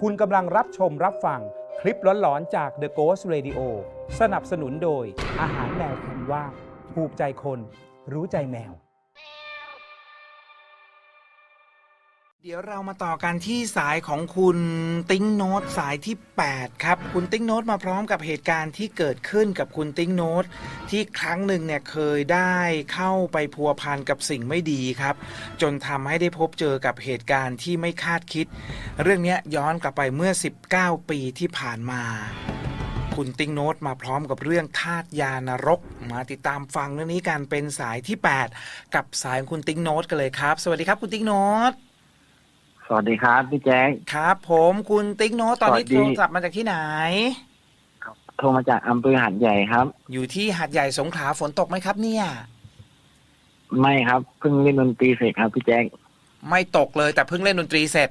คุณกำลังรับชมรับฟังคลิปหลอนๆจาก The Ghost Radio สนับสนุนโดยอาหารแมวคุณว่าถูกใจคนรู้ใจแมว เดี๋ยวเรามาต่อกันที่สายของคุณติ้งโน้ตสายที่ 8 ครับ คุณติ้งโน้ตมาพร้อมกับเหตุการณ์ที่เกิดขึ้นกับคุณติ้งโน้ตที่ครั้งหนึ่งเนี่ยเคยได้เข้าไปพัวพันกับสิ่งไม่ดีครับ จนทำให้ได้พบเจอกับเหตุการณ์ที่ไม่คาดคิด เรื่องนี้ย้อนกลับไปเมื่อ 19 ปีที่ผ่านมาคุณติ้งโน้ตมาพร้อมกับเรื่องทาตุยานรก มาติดตามฟังเรื่องนี้กันเป็นสายที่ 8 กับสายของคุณติ้งโน้ตกันเลยครับ สวัสดีครับคุณติ้งโน้ต สวัสดีครับพี่แจ๊คครับ ผมคุณติ๊กโนตตอนนี้สวัสดีโทรศัพท์มาจากที่ไหน โทรมาจากอำเภอหัดใหญ่ครับ อยู่ที่หาดใหญ่สงขลาฝนตกไหมครับเนี่ย ไม่ครับเพิ่งเล่นดนตรีเสร็จครับพี่แจ๊คไม่ตกเลยแต่เพิ่งเล่นดนตรีเสร็จ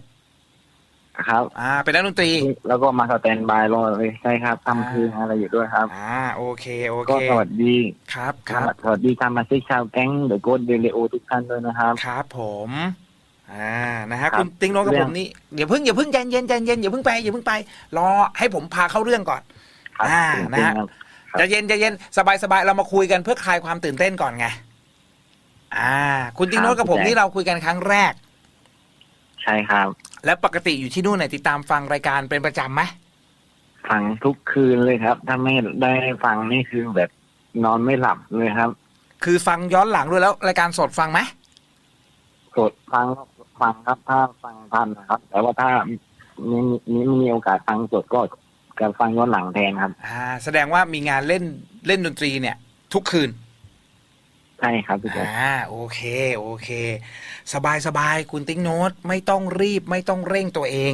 ครับ อ่า เป็นนักดนตรี แล้วก็มาสแตนบายรอเลยใช่ครับอ่าทำคืนอะไรอยู่ด้วยครับ อ่า โอเค โอเค ก็สวัสดี ครับ ครับ สวัสดีทำมาซิกชาวแก๊งเดอะโกดเดลิโอทุกท่านด้วยนะครับ ครับผม อ่านะฮะครับคุณติ๊กโนตกับเรื่ผองมนี่เดี๋ยวเพิ่งอย่าเพิ่งใจเย็นใจเย็นอย่าเพิ่งไปอย่าเพิ่งไป รอให้ผมพาเข้าเรื่องก่อนครับอ่าจริงๆนะฮะครับครับใจเย็นใจเย็นสบายสบายเรามาคุยกันเพื่อคลายความตื่นเต้นก่อนไงอ่า คุณติ๊กโนตกับผมนี่เราคุยกันครั้งแรก ใช่ครับ แล้วปกติอยู่ที่นู่นเนี่ยติดตามฟังรายการเป็นประจำไหมฟังทุกคืนเลยครับ ถ้าไม่ได้ฟังนี่คือแบบนอนไม่หลับเลยครับ คือฟังย้อนหลังด้วยแล้ว รายการสดฟังไหมสดฟัง ฟังครับ ถ้าฟังทันนะครับ แต่ว่าถ้ามีมีมีโอกาสฟังสดก็จะฟังย้อนหลังแทนครับ อ่า แสดงว่ามีงานเล่นเล่นดนตรีเนี่ย ทุกคืน ใช่ครับพี่แจ๊คอ่าโอเค โอเค สบายสบายคุณติ๊งโน้ตไม่ต้องรีบไม่ต้องเร่งตัวเอง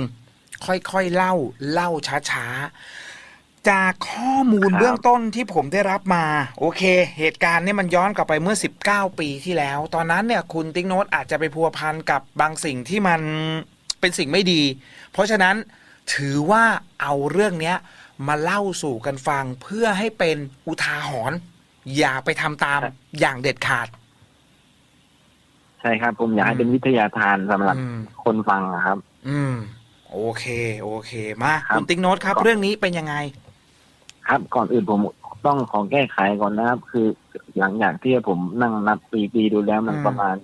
ค่อยๆเล่า เล่าช้าๆ จากข้อมูลเบื้องต้นที่ผมได้รับมา โอเค เหตุการณ์เนี่ยมันย้อนกลับไปเมื่อ 19 ปีที่แล้ว ตอนนั้นเนี่ยคุณติ๊งโน้ตอาจจะไปพัวพันกับบางสิ่งที่มันเป็นสิ่งไม่ดี เพราะฉะนั้นถือว่าเอาเรื่องเนี้ยมาเล่าสู่กันฟังเพื่อให้เป็นอุทาหรณ์อย่าไปทำตามอย่างเด็ดขาด ใช่ครับ ผมอยากให้เป็นวิทยาทานสำหรับอืม คนฟังนะครับ อืม โอเค โอเค มา ครับ คุณติ๊กโน้ตครับก่อนเรื่องนี้เป็นยังไง ครับก่อนอื่นผมต้องขอแก้ไขก่อนนะครับ คือหลังจากที่ผมนั่งนับปีปีๆดูแล้วมันอืมประมาณ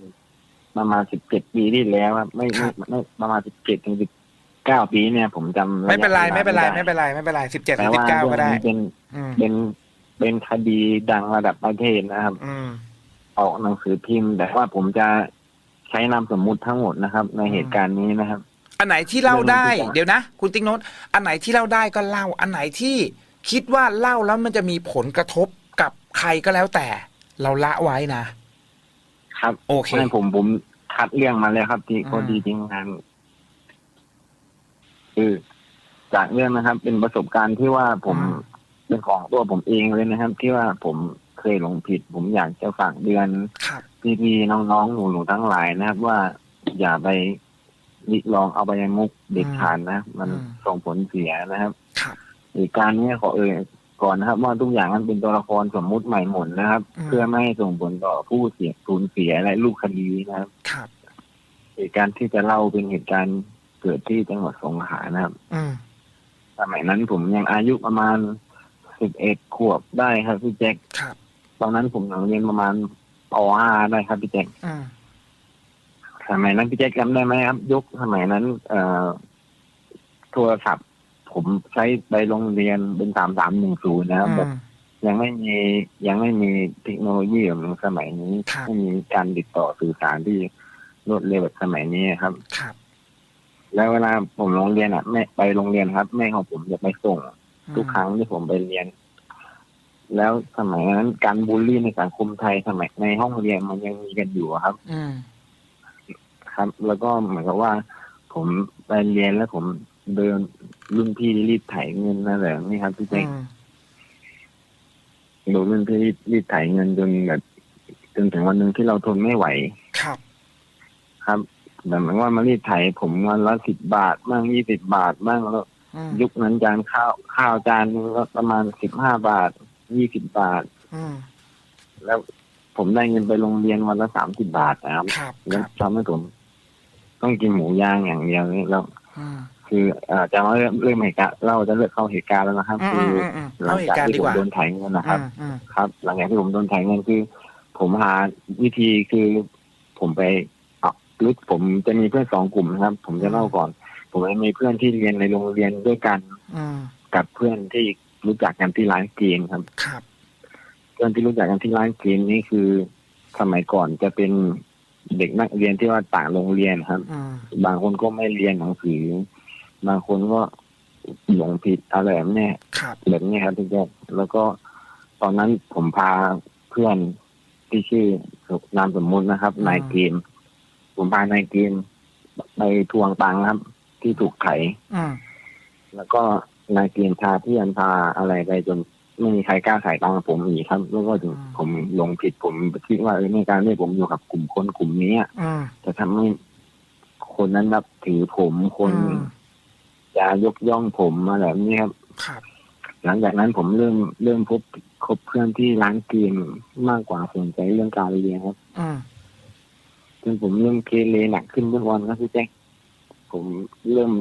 ประมาณสิบเจ็ดปีที่แล้วครับไม่ครัไม่บไม่ประมาณสิบเจ็ดถึงสิบเก้าปีเนี่ย ผมจำะยะไม่เป็นไรวลาไม่เป็นไรด้ไม่เป็นไรไม่เป็นไรสิบเจ็ดแต่สิบว่าเก้าเรื่ก็องได้นี้เป็นอืมเป็นเป็นคดีดังระดับประเทศนะครับอืมออกหนังสือพิมพ์ แต่ว่าผมจะใช้นามสมมุติทั้งหมดนะครับ ในอืมเหตุการณ์นี้นะครับ อันไหนที่เล่าได้เรื่องนี้ดีกว่าเดี๋ยวนะ คุณติ๊กโน้ตอันไหนที่เล่าได้ก็เล่า อันไหนที่ คิดว่าเล่าแล้วมันจะมีผลกระทบกับใครก็แล้วแต่ เราละไว้นะ ครับโอเคไม่ผมผมคัดเรื่องมาแล้วครับที่อืมพอดีจริงงานคือจากเรื่องนะครับ เป็นประสบการณ์ที่ว่าผมเป็นของตัวผมเองเลยนะครับ ที่ว่าผมเคยหลงผิด ผมอยากจะฝากเดือนครับพี่ๆน้องๆหนูๆทั้งหลายนะครับ ว่าอย่าไปลิลองเอาไปมุกเด็ดขาดนะ มันอืมส่งผลเสียนะครับครับ เหตุการณ์นี้ขอเอ่ยก่อนนะครับ ว่าทุกอย่างนั้นเป็นตัวละครสมมุติใหม่หมดนะครับอืมเพื่อไม่ให้ส่งผลต่อผู้เสียสูญเสียและลูกคดีนะครับครับเหตุการณ์ที่จะเล่าเป็นเหตุการณ์เกิดที่จังหวัดสงขลานะครับอืมสมัยนั้นผมยังอายุประมาณสิบเอ็ดขวบได้ครับพี่แจ็คครับตอนนั้นผมยังเรียนประมาณปห้าได้ครับพี่แจ็คอืมสมัยนั้นพี่แจ็คจำได้ไหมครับ ยุคสมัยนั้น เอ่อโทรศัพท์ ผมใช้ไปโรงเรียนเป็นสามสามหนึ่งศูนย์นะครับแบบยังไม่มียังไม่มีเทคโนโลยีแบบสมัยนี้ครับไม่มีการติดต่อสื่อสารที่รวดเร็วแบบสมัยนี้ครับ ครับ แล้วเวลาผมโรงเรียนอะแม่ไปโรงเรียนครับ แม่ของผมจะไปส่ง ทุกครั้งที่ผมไปเรียน แล้วสมัยนั้นการบูลลี่ในสังคมไทยสมัยในห้องเรียนมันยังมีกันอยู่อะครับอืมครับ แล้วก็เหมือนกับว่า ผมไปเรียนแล้วผม เดินรุ่นพี่รีดไถเงินนั่นแหละนี่ครับพี่อืแจ๊คมโดนรุ่นพี่รีดรีดไถเงินจนแบบจนถึงวันหนึ่งที่เราทนไม่ไหว ครับ ครับแต่เหมือนว่ามารีดไถผมวันละสิบบาทบ้างยี่สิบบาทบ้างแล้วอืมยุคนั้นจานข้าวข้าวจานนึงก็ประมาณสิบห้าบาทยี่สิบบาทอืมแล้วผมได้เงินไปโรงเรียนวันละสามสิบบาทนะครับครับคแล้วรับทำให้ผม ต้องกินหมูย่างอย่างเดียวนี่แล้วอืมพ คือเอ่อจะมาเริ่มเริ่มเหตุการณ์เราจะเริ่มเข้าเหตุการณ์แล้วนะครับอืมคืออืมอืมหลัเล่างเหจากตุการณ์ที่ดีผกมว่าโดนถ่ายเงินนะครับอืมอืมครับ หลังจากที่ผมโดนถ่ายเงินคือ ผมหาวิธีคือผมไปเอารู้ผมจะมีเพื่อนสองกลุ่มนะครับ ผมจะเล่าก่อน ผมจะมีเพื่อนที่เรียนในโรงเรียนด้วยกันอืมกับเพื่อนที่รู้จักกันที่ร้านเกมครับ ครับ เพื่อนที่รู้จักกันที่ร้านเกมนี่คือสมัยก่อนจะเป็นเด็กนักเรียนที่ว่าต่างโรงเรียนครับอืมบางคนก็ไม่เรียนหนังสือ บางคนก็หลงผิดอะไรแบบเนี้ยครับแบบนี้ครับพี่แจ๊คแล้วก็ตอนนั้นผมพาเพื่อนที่ชื่อนามสมมุตินะครับอืมนายเกมผมพานายเกมไปทวงตังค์ครับ ที่ถูกไถอืมแล้วก็นายเกมพาเพื่อนพาอะไรไปจนไม่มีใครกล้าขายตังค์กับผมอีกครับ แล้วก็ถึงผมหลงผิดผมคิดว่าเออในการที่ผมอยู่กับกลุ่มคนกลุ่มนี้อะอืมจะทำให้คนนั้นนับถือผมคนอืม จะยกย่องผมมาแบบนี้ครับ ครับ หลังจากนั้นผมเริ่มเริ่มพบคบเพื่อนที่ร้านเกมมากกว่าสนใจเรื่องการเรียนครับอืมจนผมเริ่มเกเรหนักขึ้นทุกวันครับพี่แจ๊คผมเริ่ม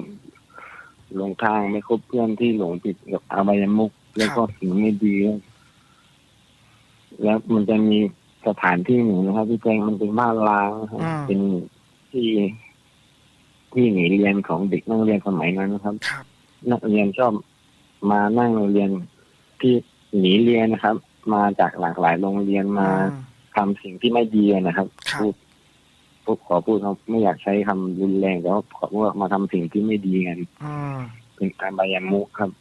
หลงทางไม่คบเพื่อนที่หลงผิดกับอบายมุกแล้วก็สิ่งไม่ดี แล้วมันจะมีสถานที่หนึ่งนะครับพี่แจ๊คมันเป็นบ้านล้างนะครับอืมเป็นที่ ที่หนีเรียนของเด็กนักเรียนสมัยนั้นนะครับ ครับ นักเรียนชอบมานั่งเรียนที่หนีเรียนนะครับ มาจากหลากหลายโรงเรียนมาอืมทำสิ่งที่ไม่ดีนะครับครับ พูดพูดขอพูดครับไม่อยากใช้คำรุนแรงแต่ว่าขอว่ามาทำสิ่งที่ไม่ดีกัน อืมเป็นการบายามุกครับ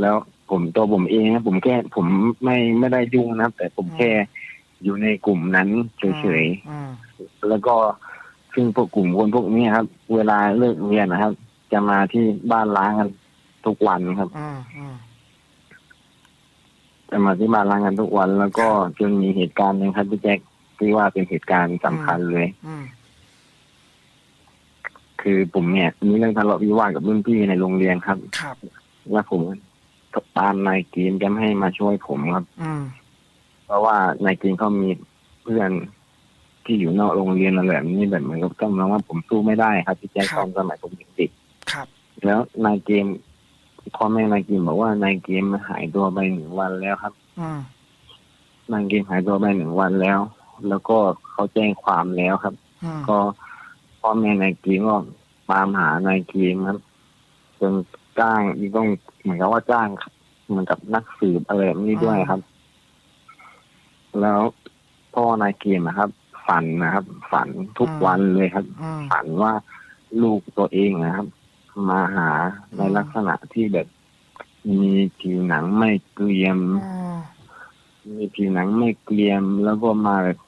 แล้วผมตัวผมเองนะผมแค่ผมไม่ไม่ได้ยุ่งนะครับ แต่ผมแค่อยู่ในกลุ่มนั้นเฉยๆอืมแล้วก็ ซึ่งพวกกลุ่มคนพวกนี้ครับ เวลาเลิกเรียนนะครับ จะมาที่บ้านล้างกันทุกวันครับ อืมอืมจะมาที่บ้านล้างกันทุกวัน แล้วก็จนมีเหตุการณ์หนึงครับพี่แจ็คที่ว่าเป็นเหตุการณ์สำคัญเลย อืมคือผมเนี่ยมีเรื่องทะเลาะวิวาทกับรุ่นพี่ในโรงเรียนครับครับว่าผมตามนายเกมจะไม่ให้มาช่วยผมครับ อืมเพราะว่านายเกมเขามีเพื่อน ที่อยู่นอกโรงเรียนอะไรแบบนี้แบบเหมือนกับต้องมองว่าผมสู้ไม่ได้ครับพี่แจ็คตอนสมัยผมเด็กๆครับแล้วนายเกมพ่อแม่นายเกมบอกว่านายเกมหายตัวไปหนึ่งวันแล้วครับ อืมนายเกมหายตัวไปหนึ่งวันแล้ว แล้วก็เขาแจ้งความแล้วครับ อืมก็พ่อแม่นายเกมก็ตามหานายเกมครับจนจ้างต้องเหมือนกับว่าจ้างเหมือนกับนักสืบอะไรแบบนี้ด้วยครับ แล้วพ่อนายเกมนะครับ ฝันนะครับ ฝันทุกวันเลยครับ อืมฝันว่าลูกตัวเองนะครับ มาหาในอืมลักษณะที่แบบมีผิวหนังไม่เกรียมอืมมีผิวหนังไม่เกรียม แล้วก็มาแบบ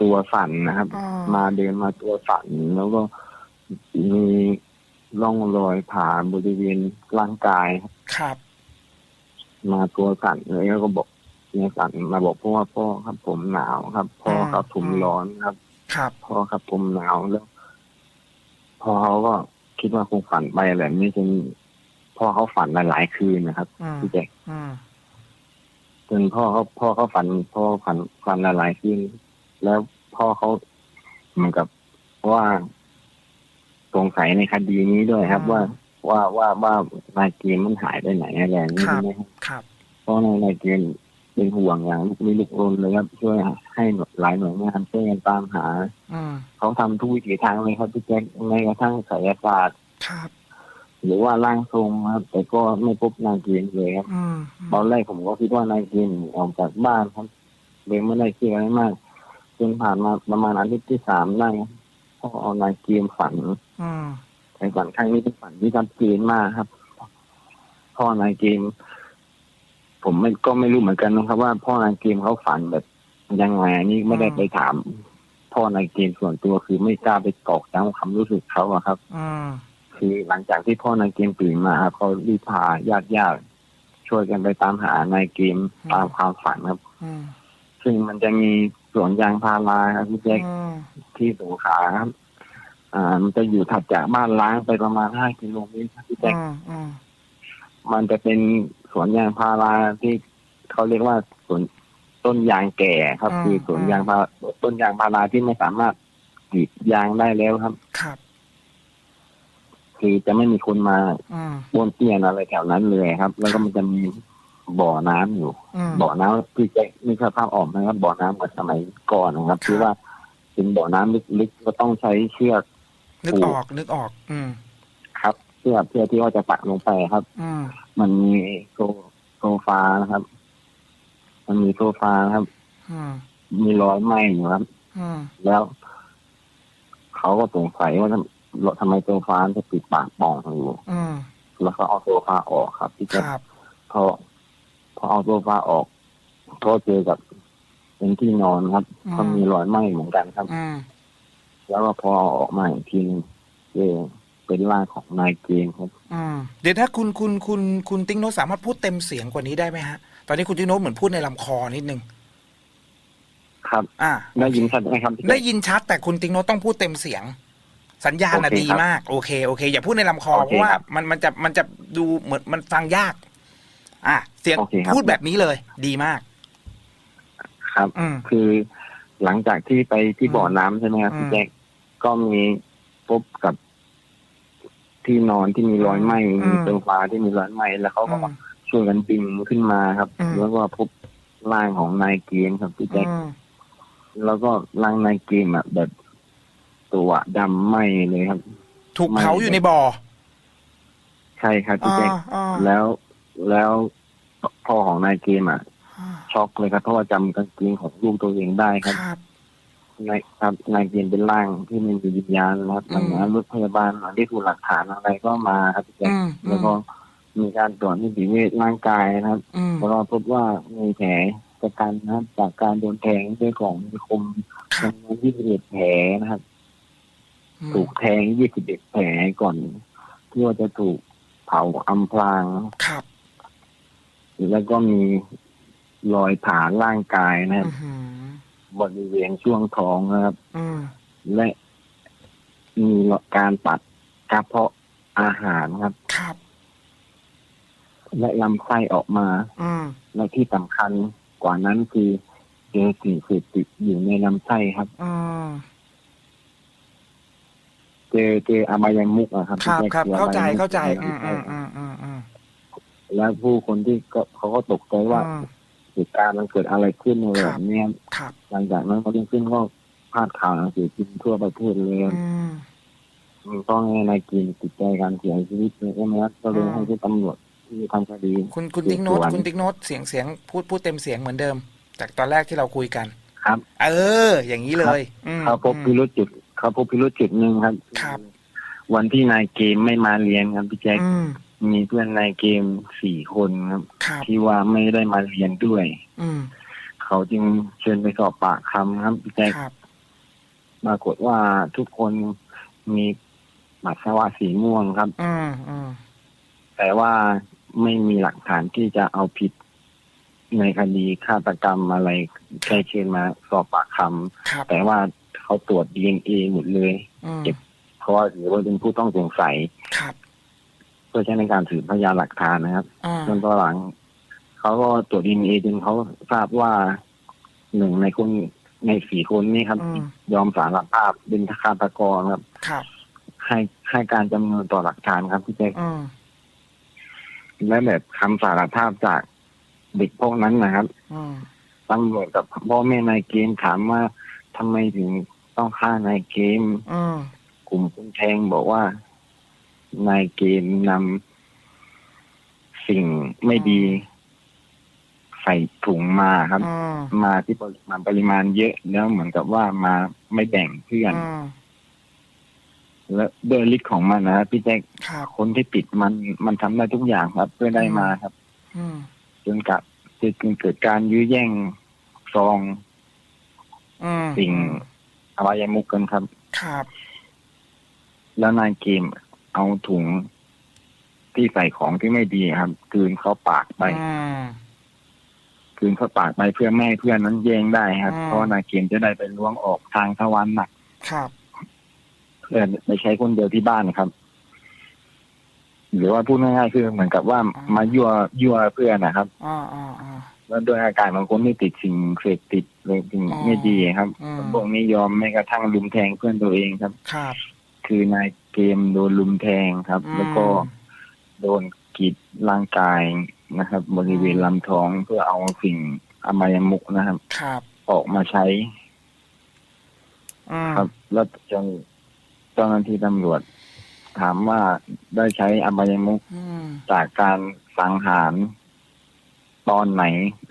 ตัวสั่นนะครับอืมมาเดินมาตัวสั่นแล้วก็มีร่องรอยผ่าบริเวณร่างกายครับมาตัวสั่นเลยแล้วก็บอก เนี่ยสั่นมาบอกพ่อว่าพ่อครับผมหนาวครับ พ่อครับผมร้อนครับ ครับ พ่อครับผมหนาวแล้วพ่อเขาก็คิดว่าคงฝันไปอะไรแบบนี้จนพ่อเขาฝันหลายๆคืนนะครับอืมพี่แจ๊คอืมจนพ่อเขาพ่อเขาฝัน พ่อฝันฝันหลายๆคืนแล้วพ่อเขาเหมือนกับว่าสงสัยในคดีนี้ด้วยครับ ว่าว่าว่าว่านายเกมมันหายไปไหนอะไรอย่างนี้ใช่ไหมครับครับเพราะในนายเกม เป็นห่วงอย่างลูกมีลูกรนเลยครับช่วยให้หลายหน่วยงานช่วยกันตามหาอืมเขาทำทุกวิถีทางเลยครับพี่แจ๊คแม้กระทั่งไสยศาสตร์ครับ หรือว่าร่างทรงครับแต่ก็ไม่พบนายเกมเลยครับอืมตอนแรกผมก็คิดว่านายเกมออกจากบ้านครับเลยไม่ได้คิดอะไรมากจนผ่านมาประมาณอาทิตย์ที่สามได้ครับพ่อเอานายเกมฝันอืมในฝันครั้งนี้เป็นฝันที่ชัดเจนมากครับพ่อนายเกม ผมไม่ก็ไม่รู้เหมือนกันนะครับ ว่าพ่อนายเกมเขาฝันแบบยังไงอันนี้ไม่ได้ไปถาม พ่อนายเกมส่วนตัวคือไม่กล้าไปตอกย้ำความรู้สึกเขาอะครับอืมคือหลังจากที่พ่อนายเกมตื่นมาครับเขารีบพาญาติญาติๆช่วยกันไปตามหานายเกมตามความฝันครับอืมซึ่งมันจะมีสวนยางพาราครับพี่แจ๊คอืมที่สงขลาครับอ่า มันจะอยู่ถัดจากบ้านล้างไปประมาณห้ากิโลเมตรครับพี่แจ๊คอื มอืมมันจะเป็นสวนยางพาราที่เขาเรียกว่าสวนต้นยางแก่ครับ คือสวนยางพาต้นยางพาราที่ไม่สามารถกรีดยางได้แล้วครับ ครับ คือจะไม่มีคนมาอืมบนเตียนอะไรแถวนั้นเลยครับ แล้วก็มันจะมีบ่อน้ำอยู่อืมบ่อน้ำพี่แจ็คนี่ภาพออกนะครับ บ่อน้ำเหมือนสมัยก่อนนะครับครับคือว่าเป็นบ่อน้ำลึกๆก็ต้องใช้เชือกนึกออกนึกออก อืมครับ เชือกเพื่อที่ว่าจะปักลงไปครับ อืมมันมีโซโซฟานะครับ มันมีโซฟานะครับ อืมมีรอยไหม้อยู่ครับ อืมแล้วเขาก็สงสัยว่าทำทำไมโซฟาจะปิดปากป่องอยู่ อืมแล้วก็เอาโซฟาออกครับพี่คแจ็ครับพอพอเอาโซฟาออกก็เจอกับเป็นที่นอนครับอืมก็มีรอยไหม้เหมือนกันครับ อืมแล้วก็พอเอาออกมาอีกทีนึงเจอ เป็นร่างของนายเกมครับ อืมเดี๋ยวถ้าคุณคุณคุณคุณติ๊งโนตสามารถพูดเต็มเสียงกว่านี้ได้ไหมฮะ ตอนนี้คุณติ๊งโนตเหมือนพูดในลำคอนิดนึง ครับ อ่า ได้ยินชัดไหมครับพี่แจ็คได้ยินชัดแต่คุณติ๊งโนตต้องพูดเต็มเสียง สัญญาณน่ะโอเคดีครับมาก โอเคโอเค อย่าพูดในลำคอโอเพเคราะว่าครับมันมันจะมันจะดูเหมือนมันฟังยาก อะเสียงโอเคครับ พูดแบบนี้เลย ดีมาก ครับ อืม คือหลังจากที่ไปที่อืมบ่อน้ำใช่ไหมครับอืม พี่แจ็คก็มีพบกับ ที่นอนที่มีรอยไหม้อืมมีโซฟาที่มีรอยไหม้แล้วเขาก็อืมช่วยกันดึงขึ้นมาครับ อืม แล้วก็พบร่างของนายเกมครับพี่แจ็คอืมแล้วก็ร่างนายเกมอะแบบตัวดำไหม้เลยครับ ถูกเผาอยู่ในบ่อใช่ครับพี่อ่าแจ็คอ่าแล้วแล้วพ่อของนายเกมอะอ่าช็อกเลยครับเพราะว่าจำกางเกงของลูกตัวเองได้ครับ ครับ นายครับนายเกณฑ์เป็นร่างที่ไมมีวิญญาณนะครับอืหลัมงจากนั้นรถพยาบาลหลังที่ถูกหลักฐานอะไรก็มาครับพี่แจ๊คอืมแล้วก็มีการตรวจนิติเวชร่างกายนะครับอืมแล้วก็พบว่ามีแผลชะกันนะครับจากการโดนแทงด้วยของมีคมครับจำนวน21แผลนะครับอืมถูกแทง21แผลก่อนที่ว่าจะถูกเผาอำพราง ครับ แล้วก็มีรอยผ่าร่างกายนะครับ อื้อหือ บริเวณช่วงท้องนะครับ อืมและมีการตัดกระเพาะอาหารครับ ครับ และลำไส้ออกมา อืมและที่สำคัญกว่านั้นคือเจอสิ่งเสพติดอยู่ในลำไส้ครับ อืมเจอเจออบายมุกอะครับครับพี่ครับแจ๊เข้าใจอบยมุกเข้าใจในอืมลำไส้อืมอืมอืมอืมแล้วผู้คนที่ก็เขาก็ตกใจว่า อืม เหตุการณ์มันเกิดอะไรขึ้นในคแบรับบเนี้ยครับหลังจากนั้นก็ยิ่งขึ้นก็พาดข่าวหนังสือพิมพ์ทั่วประเทศเลยอืมมันต้องให้นายกินติดใจการเสียชีวิตเลยใช่ไหมครับก็เลยอืมให้ที่ตำรวจที่ทำคดี คุณคุณสืบติ๊กโน้ตสวนคุณติ๊กโน้ตเสียงเสียงพูดพูดเต็มเสียงเหมือนเดิม จากตอนแรกที่เราคุยกัน ครับ เออ อย่างนี้เลยอืมเขาพบอืพิมรุษจุดเขาพบพิรุษจุดหนึ่งครับ ครับ วันที่นายเกมไม่มาเรียนครับพี่แจ๊คอื มมีเพื่อนนายเกมสี่คนครับ ครับที่ว่าไม่ได้มาเรียนด้วย อืมเขาจึงเชิญไปสอบปากคำครับพี่แจ๊คครับ ปรากฏว่าทุกคนมีบัตรสวะสีม่วงครับ อืมอืมแต่ว่าไม่มีหลักฐานที่จะเอาผิดในคดีฆาตกรรมอะไรแค่เชิญมาสอบปากคำครับแต่ว่าเขาตรวจดีเอ็นเอหมดเลย อืมเก็บ เพราะว่าถือว่าเป็นผู้ต้องสงสัย ครับเพื่อใช้ในการสืบพยานหลักฐานนะครับอ่าจนตอนหลังเขาก็ตรวจดีเอ็นเอจนเขาทราบว่าหนึ่งในคนในสี่คนนี้ครับ อืมยอมสารภาพเป็นฆาตกรครับ ครับให้ให้การจำนวนต่อหลักฐานครับพี่แจ๊คอืมและแบบคำสารภาพจากเด็กพวกนั้นนะครับอืมตำรวจกับพ่อแม่นายเกมถามว่าทำไมถึงต้องฆ่านายเกม อืมกลุ่มคนแทงบอกว่า นายเกมนำสิ่งไม่ดี ใส่ถุงมาครับ อืมมาที่ปริมาณปริมาณเยอะแล้วเหมือนกับว่ามาไม่แบ่งเพื่อน อืมและด้วยฤทธิ์ของมันนะครับพี่แจ๊คครับ คนที่ปิดมันมันทำได้ทุกอย่างครับ เพื่อได้มาครับ อืมจนกับจนเกิดการยื้อแย่งซองอืมสิ่งอวัยมุกกันครับ ครับ แล้วนายเกม เอาถุงที่ใส่ของที่ไม่ดีครับกลืนเข้าปากไปอืมกลืนเข้าปากไปเพื่อไม่ให้เพื่อนนั้นแย่งได้ครับอืมเพราะว่านายเกมจะได้ไปล้วงออกทางทวารหนักครับ เพื่อไปใช้คนเดียวที่บ้านครับ หรือว่าพูดง่ายๆคือเหมือนกับว่ามายั่วยั่วเพื่อนนะครับอ่าอ่าอ่าแล้วโดยอาการของคนที่ติดสิ่งเสพติดหรือสิ่งอ๋อไม่ดีครับอืมพวกนี้ยอมไม่กระทั่งลุมแทงเพื่อนตัวเองครับ ครับ คือนาย เกมโดนลุมแทงครับอืมแล้วก็โดนกรีดร่างกายนะครับ บริเวณลำท้องเพื่อเอาสิ่งอบายมุกนะครับ ครับ ออกมาใช้อืมครับ แล้วจนเจ้าหน้าที่ตำรวจ ถามว่าได้ใช้อบายมุกอืมจากการสังหารตอนไหน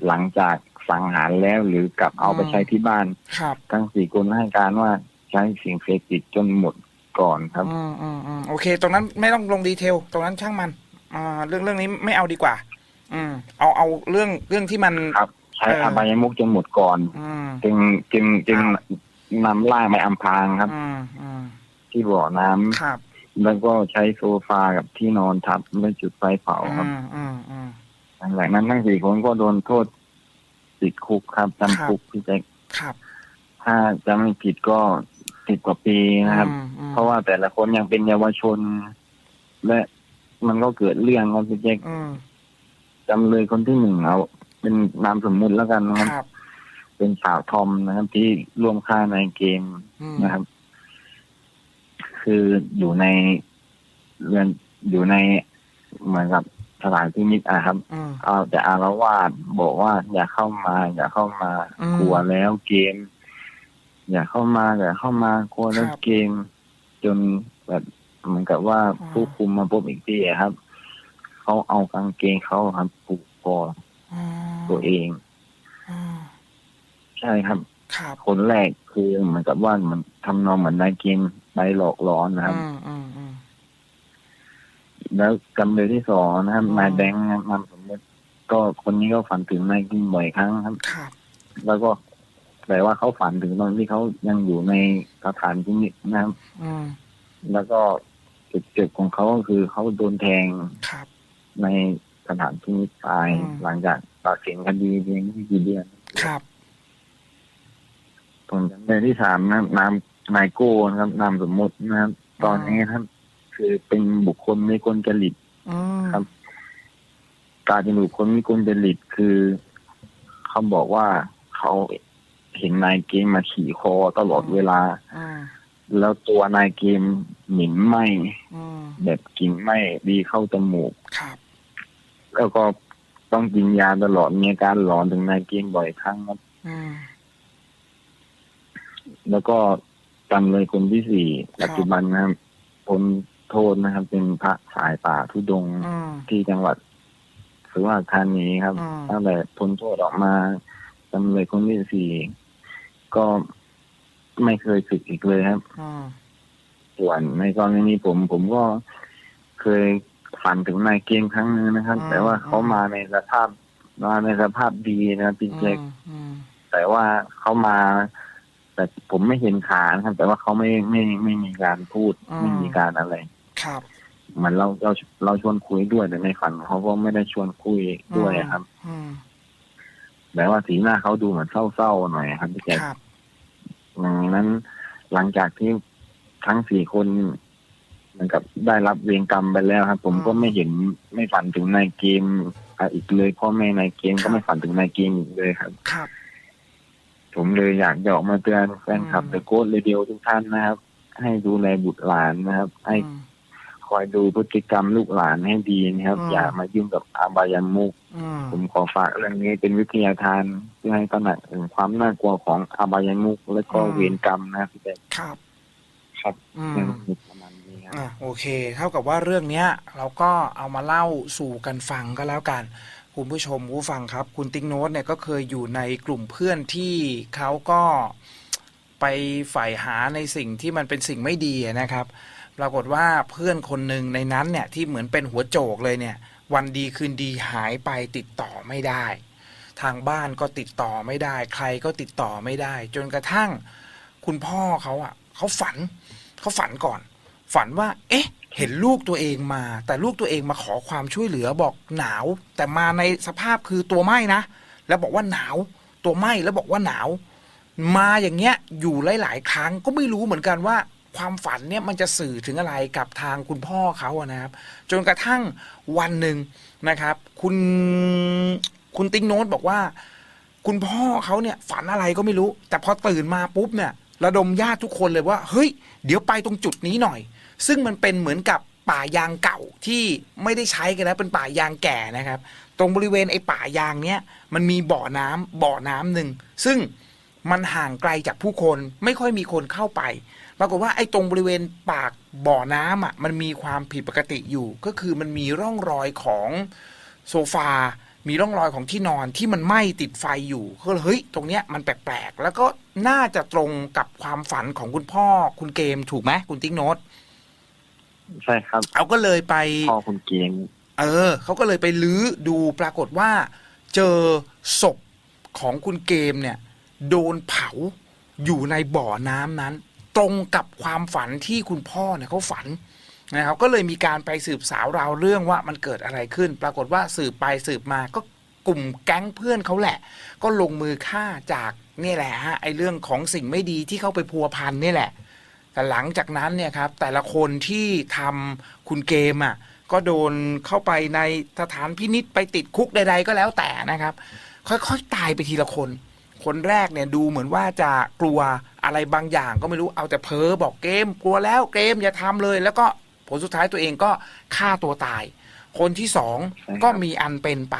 หลังจากสังหารแล้วหรือกลับเอาไปใช้ที่บ้าน ครับ ทั้งสี่คนให้การว่าใช้สิ่งเสพติดจนหมด ก่อนครับ อืมอืมอืมโอเค ตรงนั้นไม่ต้องลงดีเทล ตรงนั้นช่างมันอ่าเรื่องเรื่องนี้ไม่เอาดีกว่า อืม เอาเอาเรื่องเรื่องที่มัน ครับ ใช้เอออ อบายมุกจนหมดก่อน อืม จึงจึงจึงครับ นำร่างไปอำพรางครับ อืมอืมที่บ่อน้ำครับแล้วก็ใช้โซฟากับที่นอนทับแล้วจุดไฟเผาครับอืมอืมอืม หลังจากนั้นทั้งสี่คนก็โดนโทษติดคุกครับครับ จำคุกที่จะครับ ถ้าจะไม่ผิดก็ สิบกว่าปีนะครับ อืมอืมเพราะว่าแต่ละคนยังเป็นเยาวชน และมันก็เกิดเรื่องครับพี่แจ๊คอืมจำเลยคนที่หนึ่งเอา เป็นนามสมมุติแล้วกันนะครับครับเป็นสาวทอมนะครับ ที่ร่วมฆ่าในเกมอืมนะครับ คืออยู่ในเรือนอยู่ในเหมือนกับสถานพินิจอะครับ อืม เอาแต่อารวาสบอกว่าอย่าเข้ามา อย่าเข้ามา อืม กลัวแล้วเกม อย่าเข้ามาอย่าเข้ามากลัวแล้วครับเกม จนแบบเหมือนกับว่าอ๋อผู้คุมมาพบอีกทีอะครับ เขาเอากางเกงเขาครับผูกคออ๋อตัวเองอ๋อใช่ครับครับคนแรกคือเหมือนกับว่าเหมันทำนองเหมือนนายเกมไปหลอกหลอนนะครับอืมอืมอืมแล้วจำเลยที่สองนะครับอ๋อนายแบงค์นะครับนามสมมติก็คนนี้ก็ฝันถึงนายกิมบ่อยครั้งครับครับแล้วก็ แต่ว่าเขาฝันถึงตอนที่เขายังอยู่ในสถานพินิจนะครับอืมแล้วก็จุดเจ็บของเขาก็คือเขาโดนแทงครับในสถานพินิจตายอืมหลังจากตัดสินคดีเพียงไม่กี่เดือนครับผมจำเลยที่สามนะครับนามนายโก้นะครับนามสมมตินะครับ ตอนนี้ครับ คือเป็นบุคคลไม่กลจริตอืมครับ การเป็นบุคคลไม่กลจริตคือเขาบอกว่าเขา เห็นนายเกมมาขี่คอตลอดเวลาอืมแล้วตัวนายเกมหมิ่นไหมอืมแบบกลิ่นไหมดีเข้าจมูก ครับแล้วก็ต้องกินยาตลอดมีอาการหลอนถึงนายเกมบ่อยครั้งครับอืม แล้วก็จำเลยคนที่สี่ครับ ปัจจุบันนะครับพ้นโทษนะครับ เป็นพระสายป่าทุดงค์อืม ที่จังหวัดสุราษฎร์ธานีครับ อืม ตั้งแต่พ้นโทษออกมาจำเลยคนที่สี่ ก็ไม่เคยสึกอีกเลยครับ อืมส่วนในกรณีผมผมก็เคยฝันถึงนายเกมครั้งนึงนะครับแต่ว่าเขามาในสภาพมาในสภาพดีนะครับพี่เจคอืมแต่ว่าเขามา แต่ผมไม่เห็นขานะครับ แต่ว่าเขาไม่ไม่ไม่มีการพูด ไม่มีการอะไรครับ เหมือนเราเราเราชวนคุยด้วยแต่ในฝันเขาก็ไม่ได้ชวนคุยด้วยครับ อืม แต่ว่าสีหน้าเขาดูเหมือนเศร้าๆหน่อยครับพี่แจ๊คครับดังนั้นหลังจากที่ทั้งสี่คนเหมือนกับได้รับเวรกรรมไปแล้วครับ ผมก็ไม่เห็นไม่ฝันถึงนายเกมอะอีกเลยพ่อแม่นายเกมก็ไม่ฝันถึงนายเกมอีกเลยครับครับ ผมเลยอยากจะออกมาเตือนแฟนคลับอืมเดอะโกดเรดิโอทุกท่านนะครับ ให้ดูแลบุตรหลานนะครับ ให้อืม คอยดูพฤติกรรมลูกหลานให้ดีนะครับ อืม อย่ามายุ่งกับอาบายามุก อืมผมขอฝากเรื่องนี้เป็นวิทยาทานเพื่อให้ตระหนักถึงความน่ากลัวของอาบายามุกและก็เวรกรรมนะครับพี่แจ๊คครับ ครับอืมเรื่องนี้ประมาณนี้ครับ อะโอเค เท่ากับว่าเรื่องเนี้ย เราก็เอามาเล่าสู่กันฟังก็แล้วกัน คุณผู้ชมผู้ฟังครับ คุณติ๊งโน้ตเนี่ยก็เคยอยู่ในกลุ่มเพื่อนที่เขาก็ไปใฝ่หาในสิ่งที่มันเป็นสิ่งไม่ดีนะครับ ปรากฏว่าเพื่อนคนหนึ่งในนั้นเนี่ยที่เหมือนเป็นหัวโจกเลยเนี่ย วันดีคืนดีหายไปติดต่อไม่ได้ ทางบ้านก็ติดต่อไม่ได้ ใครก็ติดต่อไม่ได้ จนกระทั่งคุณพ่อเขาอะเขาฝันเขาฝันก่อน ฝันว่า เอ๊ะ เห็นลูกตัวเองมา แต่ลูกตัวเองมาขอความช่วยเหลือบอกหนาว แต่มาในสภาพคือตัวไหม้นะแล้วบอกว่าหนาวตัวไหม้แล้วบอกว่าหนาว มาอย่างเงี้ยอยู่หลาย ๆ ครั้งก็ไม่รู้เหมือนกันว่า ความฝันเนี่ยมันจะสื่อถึงอะไรกับทางคุณพ่อเขาอะนะครับ จนกระทั่งวันหนึ่งนะครับ คุณคุณติ๊งโน้ตบอกว่า คุณพ่อเขาเนี่ยฝันอะไรก็ไม่รู้ แต่พอตื่นมาปุ๊บเนี่ย ระดมญาติทุกคนเลยว่า เฮ้ย เดี๋ยวไปตรงจุดนี้หน่อย ซึ่งมันเป็นเหมือนกับป่ายางเก่าที่ไม่ได้ใช้กันแล้วเป็นป่ายางแก่นะครับ ตรงบริเวณไอ้ป่ายางเนี้ยมันมีบ่อน้ำบ่อน้ำหนึ่งซึ่งมันห่างไกลจากผู้คนไม่ค่อยมีคนเข้าไป ปรากฏว่าไอ้ตรงบริเวณปากบ่อน้ำอะมันมีความผิดปกติอยู่ ก็คือมันมีร่องรอยของโซฟา มีร่องรอยของที่นอนที่มันไหม้ติดไฟอยู่ก็เลยเฮ้ยตรงเนี้ยมันแปลกๆแล้วก็น่าจะตรงกับความฝันของคุณพ่อคุณเกมถูกไหมคุณติ๊กโนตใช่ครับเอาก็เลยไปพ่อคุณเกียงเออเขาก็เลยไปลื้อดูปรากฏว่า เจอศพของคุณเกมเนี่ย โดนเผาอยู่ในบ่อน้ำนั้น ตรงกับความฝันที่คุณพ่อเนี่ยเขาฝันนะครับก็เลยมีการไปสืบสาวราวเรื่องว่ามันเกิดอะไรขึ้น ปรากฏว่าสืบไปสืบมาก็กลุ่มแก๊งเพื่อนเขาแหละ ก็ลงมือฆ่าจากนี่แหละฮะไอเรื่องของสิ่งไม่ดีที่เข้าไปพัวพันนี่แหละ แต่หลังจากนั้นเนี่ยครับแต่ละคนที่ทำคุณเกมอะก็โดนเข้าไปในสถานพินิษไปติดคุกใด ๆ ก็แล้วแต่นะครับ ค่อยๆตายไปทีละคน คนแรกเนี่ยดูเหมือนว่าจะกลัวอะไรบางอย่างก็ไม่รู้เอาแต่เพ้อบอกเกม กลัวแล้วเกมอย่าทำเลย แล้วก็ผลสุดท้ายตัวเองก็ฆ่าตัวตาย คนที่สองใช่ครับก็มีอันเป็นไป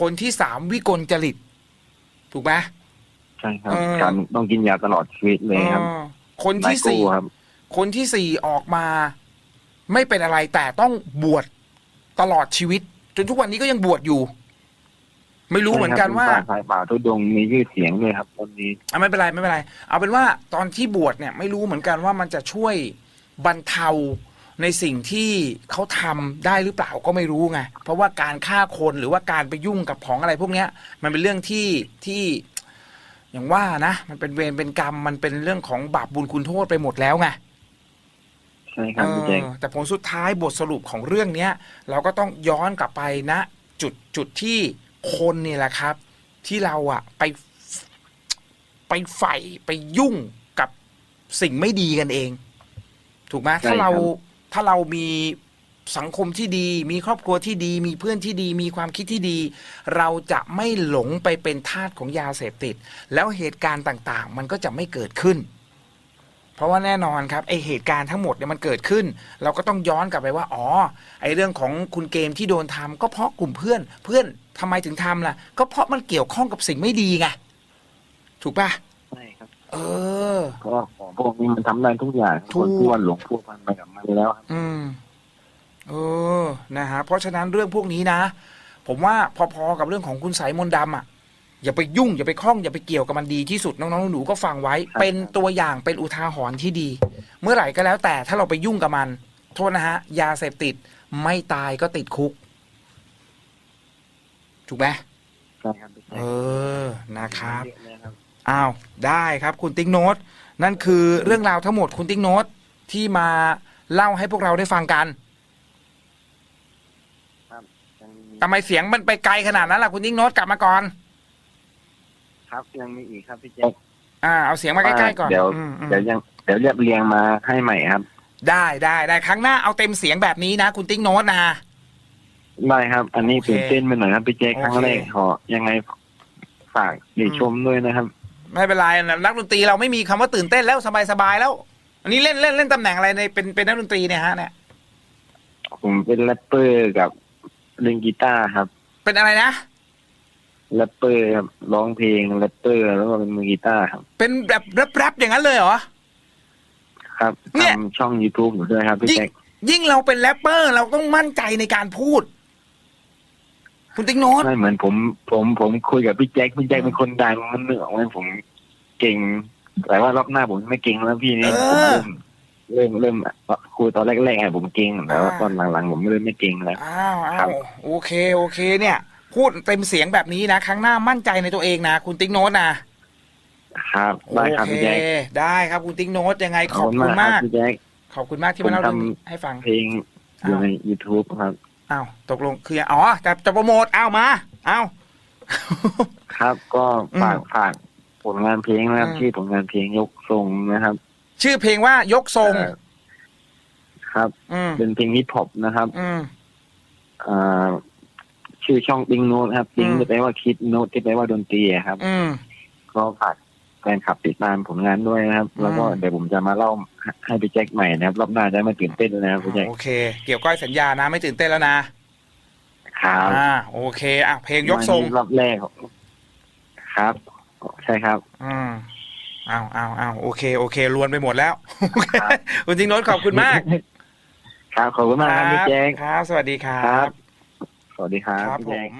คนที่สามวิกลจริต ถูกไหมใช่ครับเออการต้องกินยาตลอดชีวิตเลยครับเออคนที่นายสี่กู้ครับคนที่สี่ออกมา ไม่เป็นอะไรแต่ต้องบวชตลอดชีวิต จนทุกวันนี้ก็ยังบวชอยู่ ไม่รู้เหมือนกันว่าใช่ครับเป็นสายป่าทุดงค์มีชื่อเสียงด้วยครับคนนี้อะไม่เป็นไรไม่เป็นไร เอาเป็นว่าตอนที่บวชเนี่ยไม่รู้เหมือนกันว่ามันจะช่วยบรรเทาในสิ่งที่เขาทำได้หรือเปล่าก็ไม่รู้ไงเพราะว่าการฆ่าคนหรือว่าการไปยุ่งกับของอะไรพวกเนี้ย มันเป็นเรื่องที่ที่ อย่างว่านะมันเป็นเวรเป็นกรรมมันเป็นเรื่องของบาปบุญคุณโทษไปหมดแล้วไงใช่ครับพี่แจ๊คเออแต่ผลสุดท้ายบทสรุปของเรื่องเนี้ย เราก็ต้องย้อนกลับไปนะ จุดจุดที่ คนเนี่ยแหละครับ ที่เราอะไปไปใฝ่ไปยุ่งกับสิ่งไม่ดีกันเอง ถูกไหมถ้าเราถ้าเรามีสังคมที่ดี มีครอบครัวที่ดี มีเพื่อนที่ดี มีความคิดที่ดี เราจะไม่หลงไปเป็นทาสของยาเสพติด แล้วเหตุการณ์ต่าง ๆ มันก็จะไม่เกิดขึ้น เพราะว่าแน่นอนครับไอเหตุการณ์ทั้งหมดเนี่ยมันเกิดขึ้น เราก็ต้องย้อนกลับไปว่า อ๋อ ไอเรื่องของคุณเกมที่โดนทำก็เพราะกลุ่มเพื่อน เพื่อนทำไมถึงทำล่ะ ก็เพราะมันเกี่ยวข้องกับสิ่งไม่ดีไงถูกปะใช่ครับ เออเพราะว่าของพวกนี้มันทำได้ทุกอย่างถูกคนที่วันหลงพวกมันไปกับมันแล้วครับอืมเออนะฮะเพราะฉะนั้นเรื่องพวกนี้นะ ผมว่าพอๆกับเรื่องของคุณสายมนต์ดำอะ อย่าไปยุ่งอย่าไปคล้องอย่าไปเกี่ยวกับมันดีที่สุดน้องๆหนูๆก็ฟังไว้ เป็นตัวอย่างเป็นอุทาหรณ์ที่ดี เมื่อไหร่ก็แล้วแต่ถ้าเราไปยุ่งกับมัน โทษนะฮะ ยาเสพติดไม่ตายก็ติดคุก ถูกไหมใช่ครับพี่เอแจ๊คอนะครับเยอะเลยครับอ้าวได้ครับคุณติ๊กโนตนั่นคือเรื่องราวทั้งหมดคุณติ๊กโนตที่มาเล่าให้พวกเราได้ฟังกันยังมีทำไมเสียงมันไปไกลขนาดนั้นล่ะคุณติ๊กโนตกลับมาก่อน ครับยังมีอีกครับพี่แจ๊คอ่าเอาเสียงมาใกล้ๆก่อนเดี๋ยวอืมอืมเดี๋ยวยังเดี๋ยวเรียบเรียงมาให้ใหม่ครับได้ได้ได้ครั้งหน้าเอาเต็มเสียงแบบนี้นะคุณติ๊กโนตนะ ได้ครับ อันนี้โอเคตื่นเต้นไปหน่อยครับพี่แจ๊คโอเค ครั้งแรกขอยังไงฝากเดี๋ยวชมด้วยนะครับไม่เป็นไรนะนักดนตรีเราไม่มีคำว่าตื่นเต้นแล้วสบายๆแล้ว อันนี้เล่นเล่นเล่นตำแหน่งอะไรในเป็นเป็นนักดนตรีเนี่ยฮะเนี่ยผมเป็นแรปเปอร์กับเล่นกีตาร์ครับ เป็นอะไรนะ แรปเปอร์ครับร้องเพลงแรปเปอร์ แล้วก็เป็นมือกีตาร์ครับ เป็นแบบแรปๆอย่างนั้นเลยเหรอ ครับเนี่ย ทำช่อง youtube อยู่ด้วยครับพี่ยิ่งแจ็คยิ่งเราเป็นแรปเปอร์เราต้องมั่นใจในการพูด คุณติ๊กโนตไม่เหมือนผมผมผมคุยกับพี่แจ็คพี่แจ็คเป็นคนดังมันเหนือว่าผมเก่ง แต่ว่ารอบหน้าผมไม่เก่งแล้วพี่นี่เอผมอ เริ่มเริ่มเริ่มคุยตอนแรกๆอะผมเก่งแต่ว่าอ่าตอนหลังๆผมเริ่มไม่เก่งแล้ว อ้าวครัอ้าบวโอเค โอเค เนี่ย พูดเต็มเสียงแบบนี้นะ ครั้งหน้ามั่นใจในตัวเองนะ คุณติ๊กโนตนะครับได้ครับโอพี่เคแจ็คได้ครับคุณติ๊กโนตยังไงขขออบบคุณคุณมากคมารักบพี่แจ็คขอบคุณมากที่มาเล่าผมเรื่องทำนี้ให้ฟังเพลงอยู่ใน youtube ครับอ้าวตกลงคืออ๋อจะจะโปรโมทอ้าวมาอ้าวครับก็ฝากอืมฝากผลงานเพลงนะครับอืมที่อผลงานเพลงยกทรงนะครับ ชื่อเพลงว่ายกทรงเอ่อครับอืมเป็นเพลงฮิปฮอปนะครับอืมอ่า ชื่อช่องติงโน้ตครับติงอืมที่แปลว่าคิดโน้ตที่แปลว่าดนตรีอะครับอืมก็ฝากฟนคลับติดตามผลงานด้วยนะครับ แล้วก็อืมเดี๋ยวผมจะมาเล่าให้พี่แจ็คใหม่นะครับรอบหน้าจะไม่ตื่นเต้นเลยนะครับพี่แจ็คโอเค เกี่ยวก้อยสัญญานะไม่ตื่นเต้นแล้วนะครับอ่าโอเคอะเพลงยกทรงวันนี้รอบแรกครับ ใช่ครับ อืมอ้าวอ้าวอ้าวโอเคโอเคลวนไปหมดแล้วครับคุณติ๊งโน้ตขอบคุณมาก ครับขอบคุณมากครับพี่แจ็คครับ สวัสดีครัครับบ สวัสดีครับครับพี่ผแจ็คม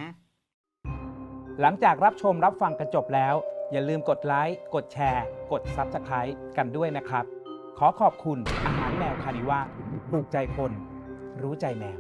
หลังจากรับชมรับฟังกันจบแล้ว อย่าลืมกดไลค์ กดแชร์ กด Subscribe กันด้วยนะครับ ขอขอบคุณอาหารแมวคานิว่าถูกใจคน รู้ใจแมว